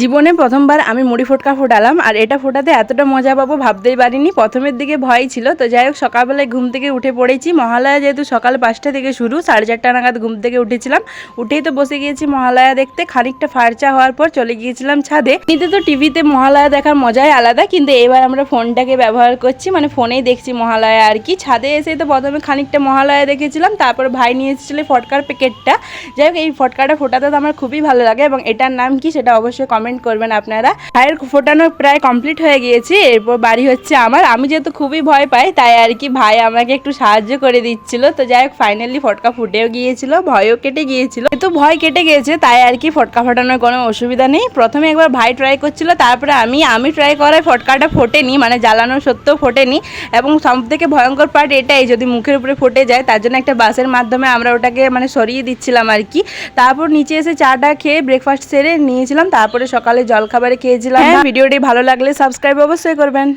জীবনে প্রথমবার আমি মুড়ি ফোটকা ফোটালাম, আর এটা ফোটাতে এতটা মজা পাবো ভাবতেই পারিনি। প্রথমের দিকে ভয় ছিল, তো যাই হোক সকালবেলায় ঘুম থেকে উঠে পড়েছি। মহালয়া যেহেতু সকাল পাঁচটা থেকে শুরু, সাড়ে চারটা নাগাদ ঘুম থেকে উঠেছিলাম। উঠেই তো বসে গিয়েছি মহালয়া দেখতে, খানিকটা ফার্চা হওয়ার পর চলে গিয়েছিলাম ছাদে। কিন্তু তো টিভিতে মহালয়া দেখার মজাই আলাদা, কিন্তু এবার আমরা ফোনটাকে ব্যবহার করছি মানে ফোনেই দেখছি মহালয়া আর কি। ছাদে এসে তো প্রথমে খানিকটা মহালয়া দেখেছিলাম, তারপর ভাই নিয়ে এসেছিল ফটকার প্যাকেটটা। যাই হোক, এই ফটকাটা ফোটাতে তো আমার খুবই ভালো লাগে, এবং এটার নাম কি সেটা অবশ্যই কমেন্ট করবেন আপনারা। ভাইয়ের ফোটানো প্রায় কমপ্লিট হয়ে গিয়েছে, এরপর বাড়ি হচ্ছে আমার। আমি যেহেতু খুবই ভয় পাই, তাই আর কি ভাই আমাকে একটু সাহায্য করে দিচ্ছিল। তো যাই হোক ফাইনালি ফটকা ফুটেও গিয়েছিল, ভয়ও কেটে গিয়েছিল। কিন্তু ভয় কেটে গিয়েছে, তাই আর কি ফটকা ফাটানোর কোনো অসুবিধা নেই। প্রথমে একবার ভাই ট্রাই করছিল, তারপরে আমি আমি ট্রাই করায় ফটকাটা ফোটেনি মানে জ্বালানো সত্ত্বেও ফোটেনি। এবং সব থেকে ভয়ঙ্কর পার্ট এটাই, যদি মুখের উপরে ফোটে যায়, তার জন্য একটা বাসের মাধ্যমে আমরা ওটাকে মানে সরিয়ে দিচ্ছিলাম আর কি। তারপর নিচে এসে চাটা খেয়ে ব্রেকফাস্ট সেরে নিয়েছিলাম, তারপরে সকালে জলখাবারে খেয়েছিলাম ভিডিওটি ভালো লাগলে সাবস্ক্রাইব অবশ্যই করবেন।